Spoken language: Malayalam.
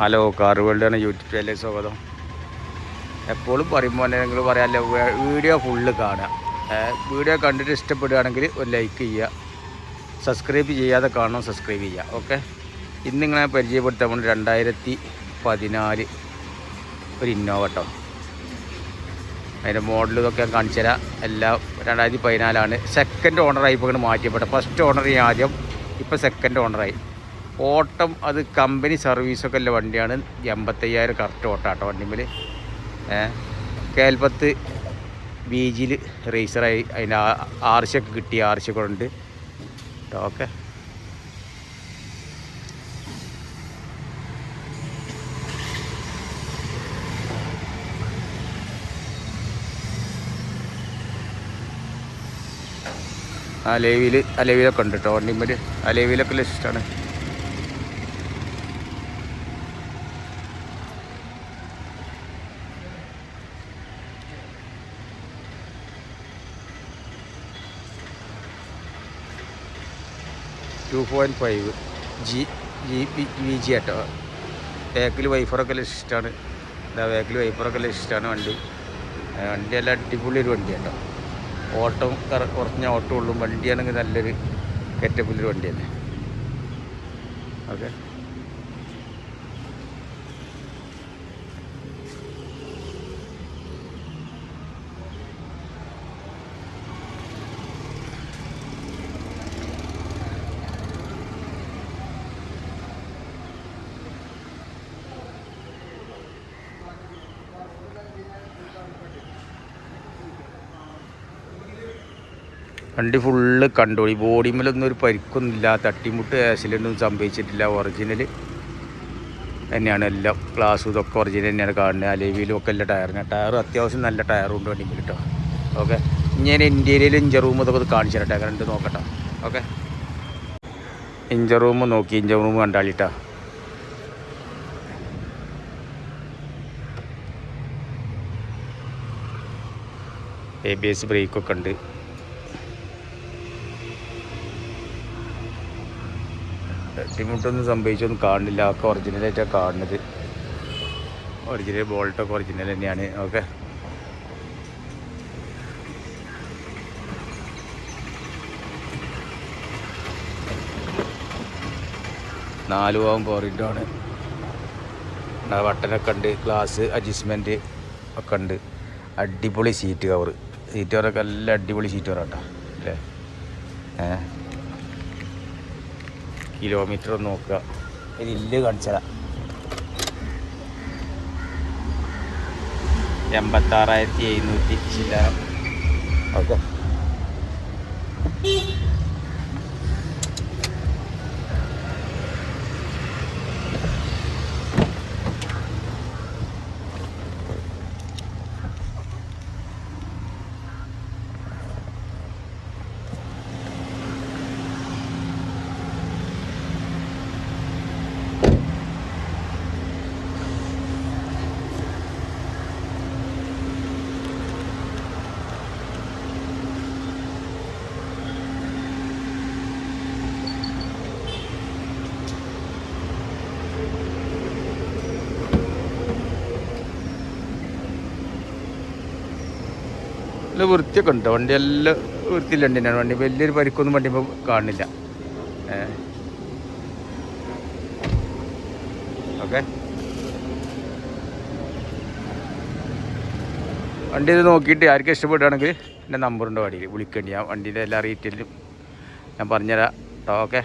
ഹലോ കാർ വേൾഡാണ് യൂട്യൂബ് ചാനലിലേക്ക് സ്വാഗതം. എപ്പോഴും പറയുമ്പോൾ നിങ്ങൾ പറയാമല്ലോ വീഡിയോ ഫുള്ള് കാണുക. വീഡിയോ കണ്ടിട്ട് ഇഷ്ടപ്പെടുകയാണെങ്കിൽ ഒരു ലൈക്ക് ചെയ്യുക. സബ്സ്ക്രൈബ് ചെയ്യാതെ കാണണം സബ്സ്ക്രൈബ് ചെയ്യുക. ഓക്കെ ഇന്ന് നിങ്ങളെ പരിചയപ്പെടുത്താൻ വേണ്ടി രണ്ടായിരത്തി പതിനാല് ഒരു ഇന്നോവ കേട്ടോ അതിന്റെ മോഡൽ ഇതൊക്കെ ഞാൻ കാണിച്ചു തരാം. എല്ലാം രണ്ടായിരത്തി പതിനാലാണ്. സെക്കൻഡ് ഓണറായി ഇപ്പോൾ ഇങ്ങനെ മാറ്റിയപ്പെട്ട ഫസ്റ്റ് ഓണർ ആദ്യം ഇപ്പോൾ സെക്കൻഡ് ഓണറായി ഓട്ടം അത് കമ്പനി സർവീസൊക്കെ ഉള്ള വണ്ടിയാണ് എൺപത്തയ്യായിരം കറക്റ്റ് ഓട്ടാട്ടോ വണ്ടിമേൽ കേൽപ്പത്ത് ബീജിൽ റേസറായി അതിന്റെ ആർശൊക്കെ കിട്ടി ആർശൊക്കെ ഉണ്ട്. കേട്ടോ ഓക്കെ. അലേവിയിൽ അലേവിയിലൊക്കെ ഉണ്ട് കേട്ടോ വണ്ടിമ്മൽ അലേവിയിലൊക്കെ ലിസ്റ്റാണ് two point five G G P V G കേട്ടോ ബാക്കിൽ വൈഫറൊക്കെ ഇഷ്ടമാണ് ഇതാ ബാക്കിൽ വൈഫറൊക്കെ ഇഷ്ടമാണ് വണ്ടി. വണ്ടി എല്ലാം അടിപൊളി ഒരു വണ്ടി കേട്ടോ ഓട്ടം കറ- കുറഞ്ഞ ഓട്ടം ഉള്ളൂ. വണ്ടിയാണെങ്കിൽ നല്ലൊരു കെറ്റപ്പുള്ളൊരു വണ്ടി തന്നെ ഓക്കെ. വണ്ടി ഫുള്ള് കണ്ടോളി ബോഡിമേലൊന്നും ഒരു പരിക്കൊന്നുമില്ല തട്ടിമുട്ട് ആക്സിഡന്റൊന്നും സംഭവിച്ചിട്ടില്ല. ഒറിജിനൽ തന്നെയാണ് എല്ലാം. ഗ്ലാസ് ഇതൊക്കെ ഒറിജിനൽ തന്നെയാണ് കാണുന്നത്. അലേവിയിലും ഒക്കെ എല്ലാ ടയറിന് ടയർ അത്യാവശ്യം നല്ല ടയറും ഉണ്ട് വണ്ടി കേട്ടോ. ഓക്കെ ഞാൻ ഇന്ത്യയിലും ഇഞ്ചർ റൂം ഇതൊക്കെ കാണിച്ചു തരട്ടെ. കണ്ട് നോക്കട്ടെ. ഓക്കെ ഇഞ്ചർ റൂം നോക്കി. ഇഞ്ചർ റൂം കണ്ടാളിട്ടാ. എ ബി എസ് ബ്രേക്കൊക്കെ ഉണ്ട്. തട്ടിമുട്ടൊന്നും സംഭവിച്ചൊന്നും കാണുന്നില്ല ഒക്കെ ഒറിജിനലായിട്ടാണ് കാണുന്നത്. ഒറിജിനൽ ബോൾട്ടൊക്കെ ഒറിജിനൽ തന്നെയാണ്. ഓക്കെ. നാല് പോകാൻ പോറിന്റാണ് ബട്ടനൊക്കെ ഉണ്ട്. ഗ്ലാസ് അഡ്ജസ്റ്റ്മെന്റ് ഒക്കെ ഉണ്ട്. അടിപൊളി സീറ്റ് കവർ സീറ്റ് കവറൊക്കെ നല്ല അടിപൊളി സീറ്റ് കവറാട്ടോ അല്ലേ? ഏഹ് കിലോമീറ്റർ നോക്കുക. ഇതിൽ ഇല്ല് കാണിച്ചതാ എൺപത്താറായിരത്തി എഴുന്നൂറ്റി ചില്ലറ. ഓക്കെ. നല്ല വൃത്തിയൊക്കെ ഉണ്ട്. വണ്ടി എല്ലാം വൃത്തിയില്ല വണ്ടി തന്നെയാണ് വണ്ടി വലിയൊരു പരിക്കൊന്നും വണ്ടി ഇപ്പോൾ കാണുന്നില്ല. ഓക്കെ. വണ്ടി ഇത് നോക്കിയിട്ട് ആർക്കും ഇഷ്ടപ്പെടുകയാണെങ്കിൽ എന്റെ നമ്പറുണ്ട് വണ്ടിയിൽ വിളിക്കേണ്ടി. ഞാൻ വണ്ടിയുടെ എല്ലാ റീറ്റെയിലും ഞാൻ പറഞ്ഞുതരാം. കേട്ടോ ഓക്കെ.